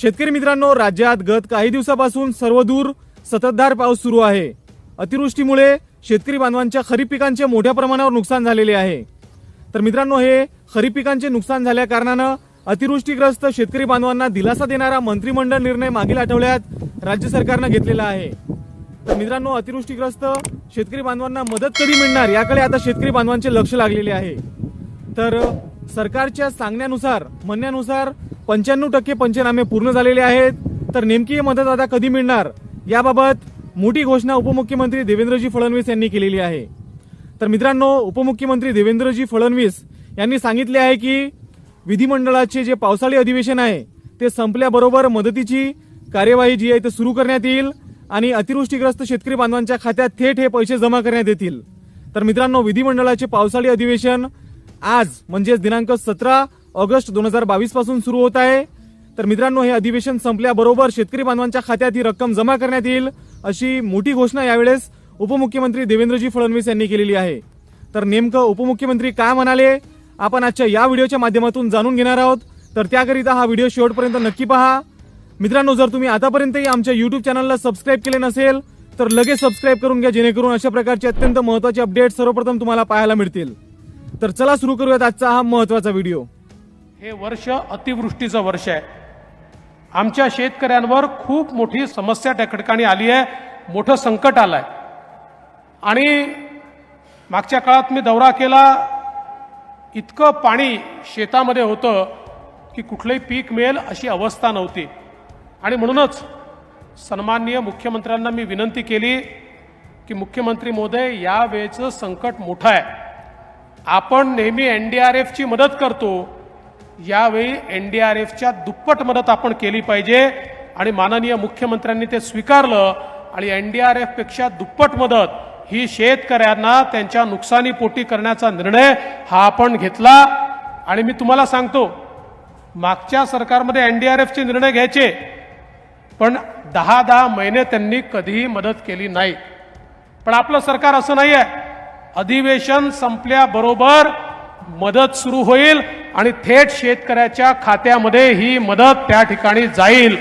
शेतकरी मित्रांनो राज्यात गत काही दिवसापासून सर्वदूर सततधार पाऊस सुरू आहे. अतिवृष्टीमुळे शेतकरी बांधवांच्या खरीप पिकांचे मोठ्या प्रमाणावर नुकसान झालेले आहे. तर मित्रांनो हे खरीप पिकांचे नुकसान झाल्या कारणानं अतिवृष्टीग्रस्त शेतकरी बांधवांना दिलासा देणारा मंत्रिमंडळ निर्णय मागील आठवड्यात राज्य सरकारनं घेतलेला आहे. तर मित्रांनो अतिवृष्टीग्रस्त शेतकरी बांधवांना मदत कधी मिळणार याकडे आता शेतकरी बांधवांचे लक्ष लागलेले आहे. तर सरकारच्या सांगण्यानुसार म्हणण्यानुसार पंच्याण्णव टक्के पंचनामे पूर्ण झालेले आहेत. तर नेमकी ही मदत आता कधी मिळणार? याबाबत मोठी घोषणा उपमुख्यमंत्री देवेंद्रजी फडणवीस यांनी केलेली आहे. तर मित्रांनो उपमुख्यमंत्री देवेंद्रजी फडणवीस यांनी सांगितले आहे की विधिमंडळाचे जे पावसाळी अधिवेशन आहे ते संपल्याबरोबर मदतीची कार्यवाही जी आहे ते सुरू करण्यात येईल आणि अतिवृष्टीग्रस्त शेतकरी बांधवांच्या खात्यात थेट हे पैसे जमा करण्यात येतील. तर मित्रांनो विधिमंडळाचे पावसाळी अधिवेशन आज म्हणजेच दिनांक सतरा ऑगस्ट दोन हजार बावीसपासून सुरू होत आहे. तर मित्रांनो हे अधिवेशन संपल्याबरोबर शेतकरी बांधवांच्या खात्यात ही रक्कम जमा करण्यात येईल अशी मोठी घोषणा यावेळेस उपमुख्यमंत्री देवेंद्रजी फडणवीस यांनी केलेली आहे. तर नेमकं उपमुख्यमंत्री काय म्हणाले आपण आजच्या या व्हिडिओच्या माध्यमातून जाणून घेणार आहोत. तर त्याकरिता हा व्हिडिओ शेवटपर्यंत नक्की पहा. मित्रांनो जर तुम्ही आतापर्यंतही आमच्या युट्यूब चॅनलला सबस्क्राईब केले नसेल तर लगेच सबस्क्राईब करून घ्या जेणेकरून अशा प्रकारचे अत्यंत महत्त्वाचे अपडेट सर्वप्रथम तुम्हाला पाहायला मिळतील. तर चला सुरू करूयात आजचा हा महत्त्वाचा व्हिडिओ. हे वर्ष अतिवृष्टीचं वर्ष आहे. आमच्या शेतकऱ्यांवर खूप मोठी समस्या त्या ठिकाणी आली आहे. मोठं संकट आलं आहे आणि मागच्या काळात मी दौरा केला इतकं पाणी शेतामध्ये होतं की कुठलंही पीक मिळेल अशी अवस्था नव्हती. आणि म्हणूनच सन्माननीय मुख्यमंत्र्यांना मी विनंती केली की मुख्यमंत्री महोदय यावेळेचं संकट मोठं आहे. आपण नेहमी एन डी आर एफची मदत करतो. यावेळी एन डी आर एफच्या दुप्पट मदत आपण केली पाहिजे आणि माननीय मुख्यमंत्र्यांनी ते स्वीकारलं आणि एन डी आर एफपेक्षा दुप्पट मदत ही शेतकऱ्यांना त्यांच्या नुकसानीपोटी करण्याचा निर्णय हा आपण घेतला. आणि मी तुम्हाला सांगतो मागच्या सरकारमध्ये एन डी आर एफचे निर्णय घ्यायचे पण दहा दहा महिने त्यांनी कधीही मदत केली नाही. पण आपलं सरकार असं नाही आहे अधिवेशन संपल्याबरोबर मदत सुरू होईल. आणि थेट शेतकऱ्याच्या खात्यामध्ये ही मदत त्या ठिकाणी जाईल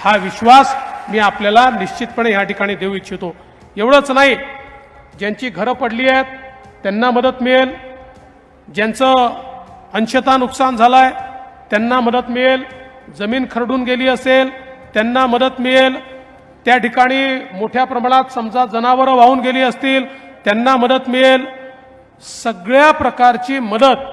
हा विश्वास मी आपल्याला निश्चितपणे या ठिकाणी देऊ इच्छितो. एवढंच नाही ज्यांची घरं पडली आहेत त्यांना मदत मिळेल. ज्यांचं अंशता नुकसान झालं आहे त्यांना मदत मिळेल. जमीन खरडून गेली असेल त्यांना मदत मिळेल. त्या ठिकाणी मोठ्या प्रमाणात समजा जनावरं वाहून गेली असतील त्यांना मदत मिळेल. सगळ्या प्रकारची मदत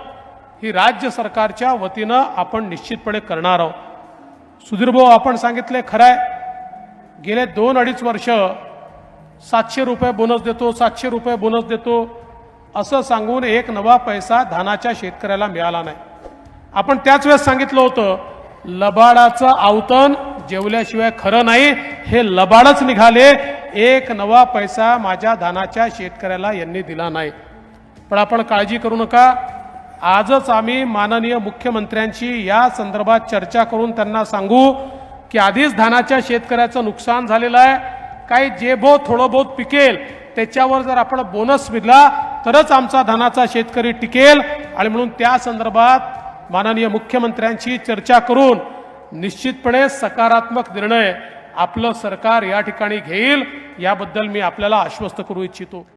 ही राज्य सरकारच्या वतीनं आपण निश्चितपणे करणार आहोत. सुधीरभाऊ आपण सांगितले खरं आहे गेले दोन अडीच वर्ष सातशे रुपये बोनस देतो सातशे रुपये बोनस देतो. असं सांगून एक नवा पैसा धानाच्या शेतकऱ्याला मिळाला नाही. आपण त्याच वेळेस सांगितलं होतं लबाडाचं आवतन जेवल्याशिवाय खरं नाही हे लबाडच निघाले. एक नवा पैसा माझ्या धानाच्या शेतकऱ्याला यांनी दिला नाही. पण आपण काळजी करू नका. आजच आम्ही माननीय मुख्यमंत्र्यांशी या संदर्भात चर्चा करून त्यांना सांगू की आधीच धानाच्या शेतकऱ्याचं नुकसान झालेलं आहे. काही जे बहुत थोडं बहुत पिकेल त्याच्यावर जर आपण बोनस मिळला तरच आमचा धानाचा शेतकरी टिकेल. आणि म्हणून त्या संदर्भात माननीय मुख्यमंत्र्यांशी चर्चा करून निश्चितपणे सकारात्मक निर्णय आपलं सरकार या ठिकाणी घेईल. याबद्दल मी आपल्याला आश्वस्त करू इच्छितो.